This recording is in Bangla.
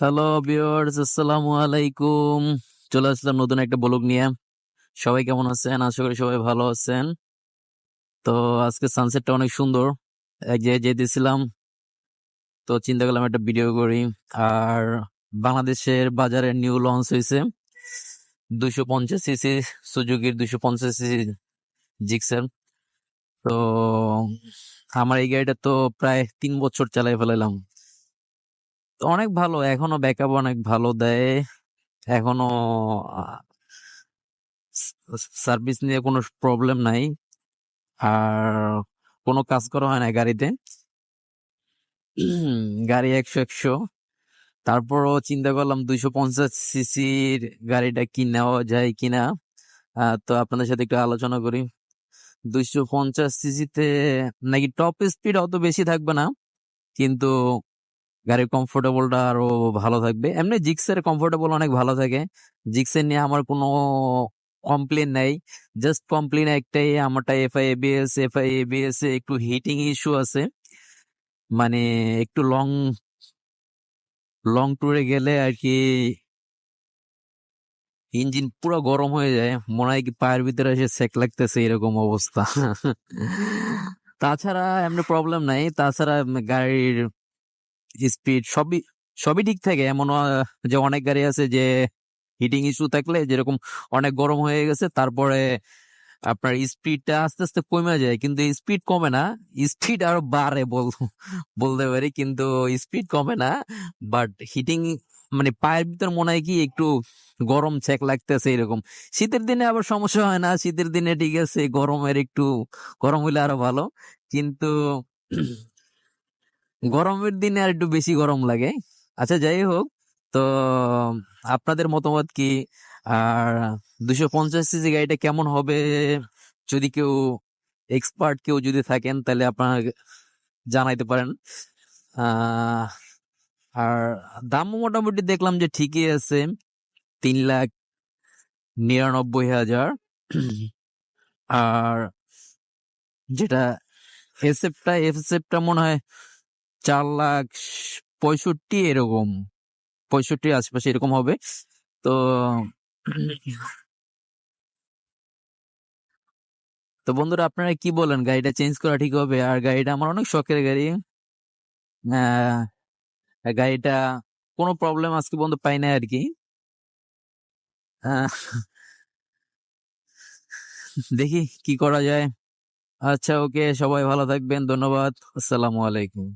হ্যালো ভিউয়ার্স আসসালামু আলাইকুম। চলে আসলাম নতুন একটা ব্লগ নিয়ে। সবাই কেমন আছেন? আশা করি সবাই ভালো আছেন। তো আজকে সানসেটটা অনেক সুন্দর। এক জায়গায় যেতেছিলাম তো চিন্তা করলাম একটা ভিডিও করি। আর বাংলাদেশের বাজারে নিউ লঞ্চ হয়েছে। দুশো পঞ্চাশ সিসি সুজুকির দুশো পঞ্চাশ সিসি জিক্সের। তো আমার এই গাড়িটা তো প্রায় তিন বছর চালাই ফেলাইলাম। তো অনেক ভালো, এখনও ব্যাকআপ অনেক ভালো দেয়। এখনও সার্ভিস নিয়ে কোনো প্রবলেম নাই। আর কোনো কাজ করা হয় না গাড়িতে। গাড়ি একশো একশো। তারপরও চিন্তা করলাম দুইশো পঞ্চাশ সিসির গাড়িটা কি নেওয়া যায় কিনা। তো আপনাদের সাথে একটু আলোচনা করি। দুইশো পঞ্চাশ সিসিতে নাকি টপ স্পিড অত বেশি থাকবে না। কিন্তু গাড়ির কমফোর্টেবলটা আরও ভালো থাকবে। এমনি জিক্সের কমফোর্টেবল অনেক ভালো থাকে। জিক্সের নিয়ে আমার কোনো কমপ্লেন নাই। জাস্ট কমপ্লেন একটাই আমারটা এফআই এবিএস এফআই এবিএস এ একটু হিটিং ইস্যু আছে। মানে একটু লং লং ট্যুরে গেলে আর কি ইঞ্জিন পুরো গরম হয়ে যায়। মনে হয় কি পায়ের ভিতরে এসে সেক লাগতেছে, এরকম অবস্থা। তাছাড়া এমনি প্রবলেম নাই। তাছাড়া গাড়ির স্পিড সবই সবই ঠিক থাকে। এমন যে অনেক গাড়ি আছে যে হিটিং ইস্যু থাকলে যেরকম অনেক গরম হয়ে গেছে, তারপরে আপনার স্পিডটা আস্তে আস্তে কমে যায়। কিন্তু স্পিড কমে না। স্পিড আরও বাড়ে বল, বলতে পারি। কিন্তু স্পিড কমে না। বাট হিটিং মানে পায়ের ভিতর মনে হয় কি একটু গরম চেক লাগতেছে এরকম। শীতের দিনে আবার সমস্যা হয় না। শীতের দিনে ঠিক আছে, গরমের একটু, গরম হইলে আরও ভালো। কিন্তু গরমের দিনে আর একটু বেশি গরম লাগে। আচ্ছা যাই হোক, তো, আপনাদের মতামত কি? আর দুশো পঞ্চাশ সিসি গাড়িটা কেমন হবে? যদি কেউ এক্সপার্ট কেউ যদি থাকেন, তাহলে আপনারা জানাইতে পারেন। আর দামও মোটামুটি দেখলাম যে ঠিকই আছে, তিন লাখ নিরানব্বই হাজার। আর যেটা এসএফটা এসএফটা মনে হয় চার লাখ পঁয়ষট্টি এরকম। পঁয়ষট্টির আশেপাশে এরকম হবে। তো তো বন্ধুরা আপনারা কি বলেন? গাড়িটা চেঞ্জ করা ঠিক হবে? আর গাড়িটা আমার অনেক শখের গাড়ি। আহ, গাড়িটা কোনো প্রবলেম আজকে বন্ধু পাই না আর কি। আহ, দেখি কি করা যায়। আচ্ছা ওকে সবাই ভালো থাকবেন। ধন্যবাদ। আসসালামু আলাইকুম।